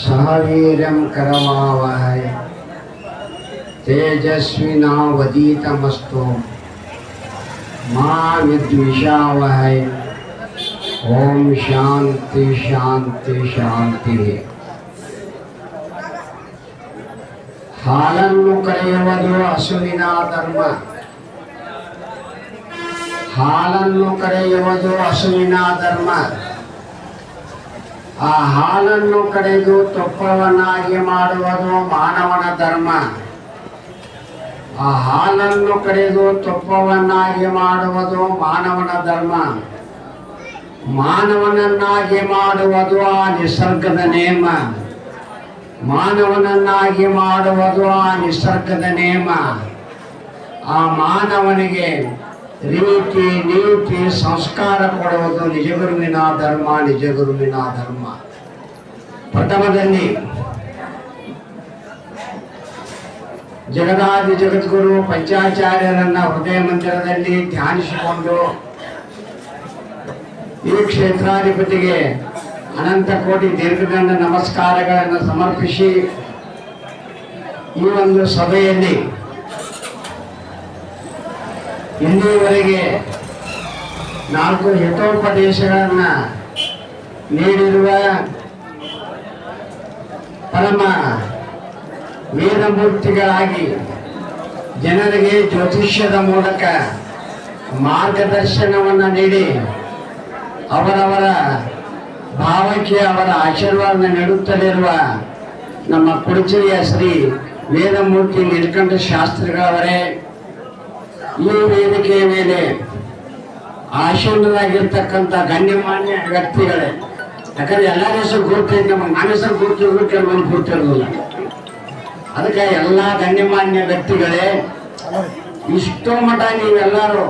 सहवीर्यं करवावहै तेजस्विनावदीतमस्तु मा विद्विषावहै ಓಂ ಶಾಂತಿ ಶಾಂತಿ ಶಾಂತಿ ಹಾಲನ್ನು ಕರೆಯುವುದು ಹಸುವಿನ ಧರ್ಮ ಹಾಲನ್ನು ಕರೆಯುವುದು ಹಸುವಿನ ಧರ್ಮ ಆ ಹಾಲನ್ನು ಕಡೆದು ತುಪ್ಪವನ್ನಾಗಿ ಮಾಡುವುದು ಮಾನವನ ಧರ್ಮ. ಆ ಹಾಲನ್ನು ಕಡೆದು ತುಪ್ಪವನ್ನಾಗಿ ಮಾಡುವುದು ಮಾನವನ ಧರ್ಮ. ಮಾನವನನ್ನಾಗಿ ಮಾಡುವುದು ಆ ನಿಸರ್ಗದ ನೇಮ ಮಾನವನನ್ನಾಗಿ ಮಾಡುವುದು ಆ ನಿಸರ್ಗದ ನೇಮ ಆ ಮಾನವನಿಗೆ ರೀತಿ ನೀತಿ, ಸಂಸ್ಕಾರ ಕೊಡುವುದು ನಿಜಗುರುವಿನ ಧರ್ಮ ನಿಜಗುರುವಿನ ಧರ್ಮ. ಪ್ರಥಮದಲ್ಲಿ, ಜಗದಾದಿ ಜಗದ್ಗುರು ಪಂಚಾಚಾರ್ಯರನ್ನ ಹೃದಯ ಮಂದಿರದಲ್ಲಿ ಧ್ಯಾನಿಸಿಕೊಂಡು ಈ ಕ್ಷೇತ್ರಾಧಿಪತಿಗೆ ಅನಂತ ಕೋಟಿ ದೀರ್ಘದಂಡ ನಮಸ್ಕಾರಗಳನ್ನು ಸಮರ್ಪಿಸಿ ಈ ಒಂದು ಸಭೆಯಲ್ಲಿ ಇಲ್ಲಿಯವರೆಗೆ ನಾಲ್ಕು ಹಿತೋಪದೇಶಗಳನ್ನು ನೀಡಿರುವ ಪರಮ ವೇದಮೂರ್ತಿಗಳಾಗಿ ಜನರಿಗೆ ಜ್ಯೋತಿಷ್ಯದ ಮೂಲಕ ಮಾರ್ಗದರ್ಶನವನ್ನು ನೀಡಿ ಅವರವರ ಭಾವಕ್ಕೆ ಅವರ ಆಶೀರ್ವಾದ ನೀಡುತ್ತಲಿರುವ ನಮ್ಮ ಕುಡಚಿರಿಯ ಶ್ರೀ ವೇದಮೂರ್ತಿ ನೀಲಕಂಠ ಶಾಸ್ತ್ರಿಗಳವರೇ ಈ ವೇದಿಕೆಯ ಮೇಲೆ ಆಶೀರ್ವಾದಾಗಿರ್ತಕ್ಕಂಥ ಗಣ್ಯಮಾನ್ಯ ವ್ಯಕ್ತಿಗಳೇ. ಯಾಕಂದ್ರೆ ಎಲ್ಲರ ಹೆಸರು ಗುರುತೈತೆ ನಮ್ಮ ನನ್ನ ಗುರುತಿರೋದು ಕೆಲವೊಂದು ಗುರುತಿರೋದಿಲ್ಲ ಅದಕ್ಕೆ ಎಲ್ಲ ಗಣ್ಯಮಾನ್ಯ ವ್ಯಕ್ತಿಗಳೇ, ಇಷ್ಟೋ ಮಠ ನೀವೆಲ್ಲರೂ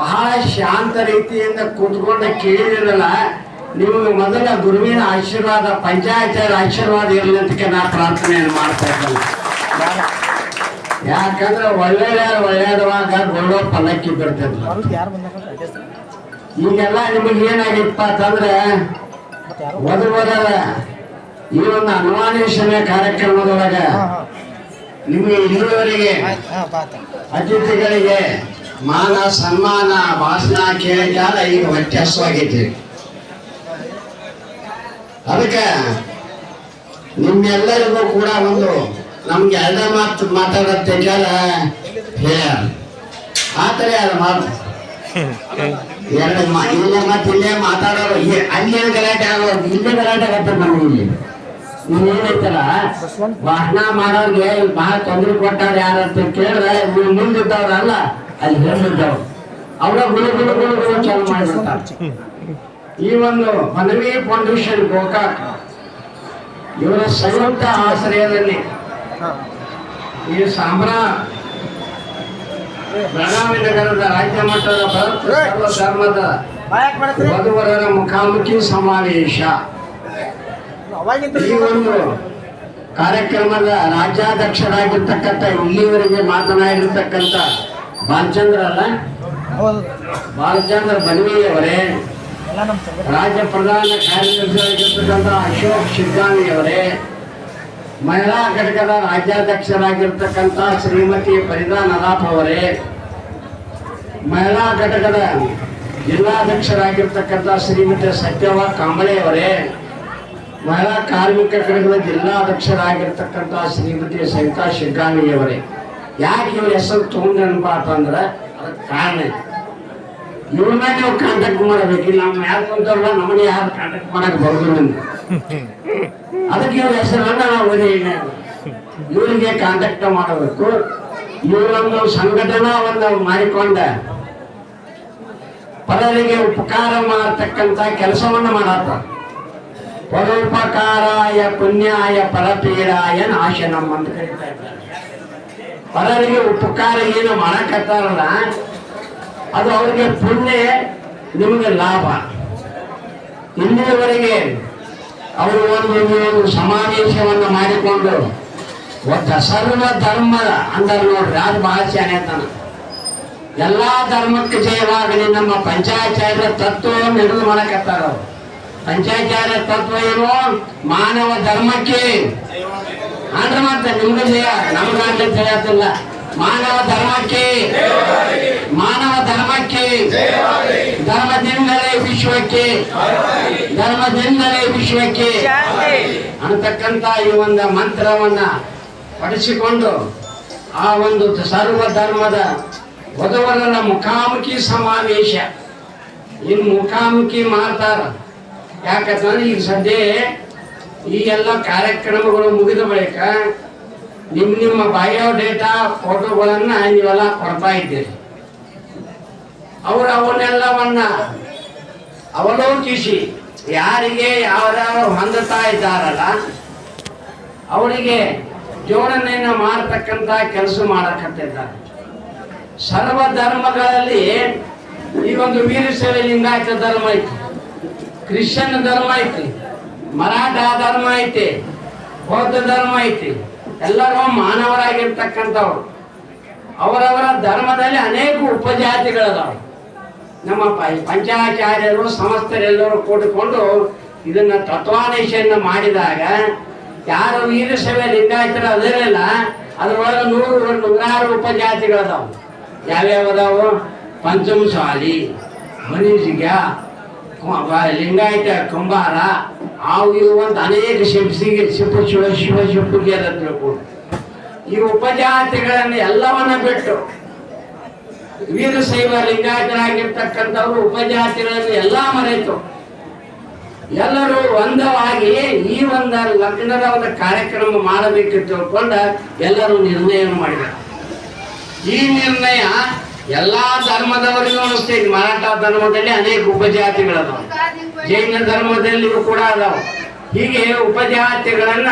ಬಹಳ ಶಾಂತ ರೀತಿಯಿಂದ ಕೂತ್ಕೊಂಡ ಕೇಳಿರಲ್ಲ ನಿಮಗೆ ಮೊದಲ ಗುರುವಿನ ಆಶೀರ್ವಾದ, ಪಂಚಾಯತ್ ಆಶೀರ್ವಾದ ಇರಲಿ ಅಂತ ನಾ ಪ್ರಾರ್ಥನೆಯನ್ನು ಮಾಡ್ತಾ ಇದ್ದೇನೆ. ಯಾಕಂದ್ರೆ ಒಳ್ಳೆಯ ಒಳ್ಳೆಯದವಾಗ ಗೊಳ್ಳೋ ಪಲ್ಲಕ್ಕಿ ಬರ್ತದೆ ಈಗೆಲ್ಲ ನಿಮಗೆ ಏನಾಗಿತ್ತಪ್ಪ ಅಂತಂದ್ರೆ ವಧುವರರ ಈ ಒಂದು ಅನ್ವಾನೇಷಣೆ ಕಾರ್ಯಕ್ರಮದೊಳಗ ನಿಮಗೆ ಇಲ್ಲಿವರೆಗೆ ಅತಿಥಿಗಳಿಗೆ ಮಾನ ಸನ್ಮಾನ ಭಾಷಣ ಕೇಳಿದಾಗ ಈಗ ವ್ಯತ್ಯಾಸವಾಗೈತಿ ಅದಕ್ಕೆ ನಿಮ್ಮೆಲ್ಲರಿಗೂ ಕೂಡ ಒಂದು ನಮ್ಗೆ ಎರಡ ಮಾತು ಮಾತಾಡತ್ತೆ ಆತರ ಯಾರ ಮಾತು? ಎರಡು ಮಾ ಇಲ್ಲೇ ಇಲ್ಲೇ ಮಾತಾಡೋರು. ಅಲ್ಲಿ ಗಲಾಟೆ ಆಗೋದು ಇಲ್ಲೇ ಗಲಾಟೆ ಆಗತ್ತೆ ನಮ್ಗೆ ಇಲ್ಲಿ. ನೀವ್ ಏನೈತಲ್ಲ ಭಾಷಣ ಮಾಡೋರ್ಗೆ ಬಹಳ ತೊಂದರೆ ಕೊಟ್ಟಾರ ಯಾರು ಅಂತ ಕೇಳಿದ್ರೆ ನೀವು ಮುಂದಿದ್ದವ್ರಲ್ಲ ಅಲ್ಲಿ ಹೇಳಿದ್ದವ್ರು ಅವರ ಗುಳು ಗುಳು ಗುಳು ಗುಳು ಚಾಲು ಮಾಡಿಬಿಡ್ತಾರೆ. ಈ ಒಂದು ಮನವಿ ಫೌಂಡೇಶನ್ ಗೋಕಾಕ್ ಇವರ ಸಂಯುಕ್ತ ಆಶ್ರಯದಲ್ಲಿ ಈ ಸಾಂಬ್ರ ಬೆಳಗಾವಿ ನಗರದ ರಾಜ್ಯ ಮಟ್ಟದ ಧರ್ಮದ ವಧುವರರ ಮುಖಾಮುಖಿ ಸಮಾವೇಶ. ಈ ಒಂದು ಕಾರ್ಯಕ್ರಮದ ರಾಜ್ಯಾಧ್ಯಕ್ಷರಾಗಿರ್ತಕ್ಕಂಥ ಇಲ್ಲಿವರೆಗೆ ಮಾತನಾಡಿರ್ತಕ್ಕಂಥ ಬಾಲಚಂದ್ರ ಅಲ್ಲ? ಬಾಲಚಂದ್ರ ಬನ್ವಿಯವರೇ ರಾಜ್ಯ ಪ್ರಧಾನ ಕಾರ್ಯದರ್ಶಿಯಾಗಿರ್ತಕ್ಕಂಥ ಅಶೋಕ್ ಶಿಗ್ಗಾಮಿಯವರೇ ಮಹಿಳಾ ಘಟಕದ ರಾಜ್ಯಾಧ್ಯಕ್ಷರಾಗಿರ್ತಕ್ಕಂಥ ಶ್ರೀಮತಿ ಫರೀದಾ ನದಾಫ್ ಅವರೇ, ಮಹಿಳಾ ಘಟಕದ ಜಿಲ್ಲಾಧ್ಯಕ್ಷರಾಗಿರ್ತಕ್ಕಂಥ ಶ್ರೀಮತಿ ಸತ್ಯವ ಕಾಂಬಳೆ ಅವರೇ, ಮಹಿಳಾ ಕಾರ್ಮಿಕ ಘಟಕದ ಜಿಲ್ಲಾಧ್ಯಕ್ಷರಾಗಿರ್ತಕ್ಕಂಥ ಶ್ರೀಮತಿ ಸವಿತಾ ಶಿಗ್ಗಾಮಿಯವರೇ ಯಾಕೆ ಇವ್ರ ಹೆಸರು ತಗೊಂಡೇನಪ್ಪ ಅಂತಂದ್ರೆ ಅದಕ್ಕೆ ಕಾರಣ. ಇವ್ರನ್ನ ನೀವು ಕಾಂಟ್ಯಾಕ್ಟ್ ಮಾಡಬೇಕು. ನಮ್ಮ ಯಾರು ಕುಂತವ್ರಲ್ಲ ನಮಗೆ ಯಾರು ಕಾಂಟ್ಯಾಕ್ಟ್ ಮಾಡಕ್ ಬರೋದು ನಮ್ಗೆ. ಅದಕ್ಕೆ ಇವ್ರ ಹೆಸರನ್ನ ನಾವು ಓದಿ ಇವರಿಗೆ ಕಾಂಟ್ಯಾಕ್ಟ್ ಮಾಡಬೇಕು. ಇವರೊಂದು ಸಂಘಟನಾ ಒಂದು ಮಾಡಿಕೊಂಡ ಪದರಿಗೆ ಉಪಕಾರ ಮಾಡತಕ್ಕಂತ ಕೆಲಸವನ್ನು ಮಾಡತ್ತ ಪರೋಪಕಾರಾಯ ಪುಣ್ಯಾಯ ಪರಪೀಡಾಯ ನಾಶನಂ ಅಂತ ಕರೀತಾ ಇದ್ದಾರೆ. ಪರರಿಗೆ ಉಪಕಾರ ಏನು ಮಾಡಕತ್ತಾರಲ್ಲ, ಅದು ಅವರಿಗೆ ಪುಣ್ಯ, ನಿಮಗೆ ಲಾಭ. ಇಲ್ಲಿಯವರೆಗೆ ಅವರು ಒಂದು ಒಂದು ಸಮಾವೇಶವನ್ನು ಮಾಡಿಕೊಂಡು ಒಬ್ಬ ಸರ್ವ ಧರ್ಮದ ಅಂದರು ನೋಡ್ರಿ, ಅದು ಬಹಳ ಎಲ್ಲ ಧರ್ಮಕ್ಕೆ ಜಯವಾಗಲಿ, ನಮ್ಮ ಪಂಚಾಚಾರ್ಯ ತತ್ವವನ್ನು ಹಿಡಿದು ಮಾಡಕತ್ತಾರ ಅವ್ರು. ಪಂಚಾಚಾರ ತತ್ವ ಏನು? ಮಾನವ ಧರ್ಮಕ್ಕೆ. ಅಂದ್ರೆ ಮತ್ತೆ ನಿಮ್ಗೆ ಜಯ, ನಮ್ಗೆ ಅಂತ ಮಾನವ ಧರ್ಮಕ್ಕೆ. ಮಾನವ ಧರ್ಮಕ್ಕೆ. ವಿಶ್ವಕ್ಕೆ ಧರ್ಮದಿಂದಲೇ ವಿಶ್ವಕ್ಕೆ ಅಂತಕ್ಕಂಥ ಈ ಒಂದು ಮಂತ್ರವನ್ನ ಪಡಿಸಿಕೊಂಡು ಆ ಒಂದು ಸರ್ವ ಧರ್ಮದ ವಧುವರನ ಮುಖಾಮುಖಿ ಸಮಾವೇಶ. ಇನ್ ಮುಖಾಮುಖಿ ಮಾಡ್ತಾರ. ಯಾಕಂತಂದ್ರೆ ಈಗ ಸದ್ಯ ಈ ಎಲ್ಲ ಕಾರ್ಯಕ್ರಮಗಳು ಮುಗಿದ ಬಳಿಕ ನಿಮ್ಮ ನಿಮ್ಮ ಬಯೋಡೇಟಾ ಫೋಟೋಗಳನ್ನ ನೀವೆಲ್ಲ ಕೊಡ್ತಾ ಇದ್ದೀರಿ. ಅವರು ಅವನ್ನೆಲ್ಲವನ್ನ ಅವಲೋಕಿಸಿ ಯಾರಿಗೆ ಯಾವ್ಯಾವ ಹೊಂದುತ್ತಾ ಇದ್ದಾರಲ್ಲ, ಅವರಿಗೆ ಜೋಡಣೆಯನ್ನು ಮಾಡತಕ್ಕಂತ ಕೆಲಸ ಮಾಡಕತ್ತಿದ್ದಾರೆ. ಸರ್ವ ಧರ್ಮಗಳಲ್ಲಿ ಈ ಒಂದು ವೀರಶೈವ ಲಿಂಗಾಯತ ಧರ್ಮ ಐತಿ. ಕ್ರಿಶ್ಚಿಯನ್ ಧರ್ಮ ಐತಿ, ಮರಾಠ ಧರ್ಮ ಐತಿ, ಬೌದ್ಧ ಧರ್ಮ ಐತಿ, ಎಲ್ಲರೂ ಮಾನವರಾಗಿರ್ತಕ್ಕಂಥವ್ರು. ಅವರವರ ಧರ್ಮದಲ್ಲಿ ಅನೇಕ ಉಪಜಾತಿಗಳಿದಾವೆ. ನಮ್ಮ ಪಂಚಾಚಾರ್ಯರು, ಸಮಸ್ತರೆಲ್ಲರೂ ಕೂಡಿಕೊಂಡು ಇದನ್ನ ತತ್ವಾದೇಶವನ್ನು ಮಾಡಿದಾಗ ಯಾರು ವೀರಶೈವ ಲಿಂಗಾಯತರು ಅದರಲ್ಲ, ಅದರೊಳಗೆ ನೂರು ನೂರಾರು ಉಪಜಾತಿಗಳದಾವು. ಯಾವ್ಯಾವ ಅದಾವು? ಪಂಚಮಸಾಲಿ, ಮನೀಷಿಗ ಲಿಂಗಾಯತ, ಕುಂಬಾರ ಅವು ಇವು ಅಂತ ಅನೇಕ ಶಿಪ್ಸಿಗೆ ಶಿಪು ಶಿವ ಶಿವ ಶಿಪ್ಪುಗೆ ಅದ ತಿಳ್ಕೊಂಡು. ಈ ಉಪಜಾತಿಗಳನ್ನು ಎಲ್ಲವನ್ನ ಬಿಟ್ಟು ವೀರಶೈವ ಲಿಂಗಾಯತರಾಗಿರ್ತಕ್ಕಂಥವ್ರು ಉಪಜಾತಿಗಳನ್ನು ಎಲ್ಲಾ ಮರೆತು. ಎಲ್ಲರೂ ಒಂದವಾಗಿ ಈ ಒಂದು ಲಗ್ನದ ಒಂದು ಕಾರ್ಯಕ್ರಮ ಮಾಡಬೇಕು ತಿಳ್ಕೊಂಡ ಎಲ್ಲರೂ ನಿರ್ಣಯ ಮಾಡಿದರು. ಈ ನಿರ್ಣಯ ಎಲ್ಲಾ ಧರ್ಮದವರಿಗೂ ಅನಿಸ್ತೈತಿ ಮರಾಠ ಧರ್ಮದಲ್ಲಿ ಅನೇಕ ಉಪಜಾತಿಗಳದಾವ. ಜೈನ ಧರ್ಮದಲ್ಲಿಯೂ ಕೂಡ ಅದಾವ. ಹೀಗೆ ಉಪಜಾತಿಗಳನ್ನ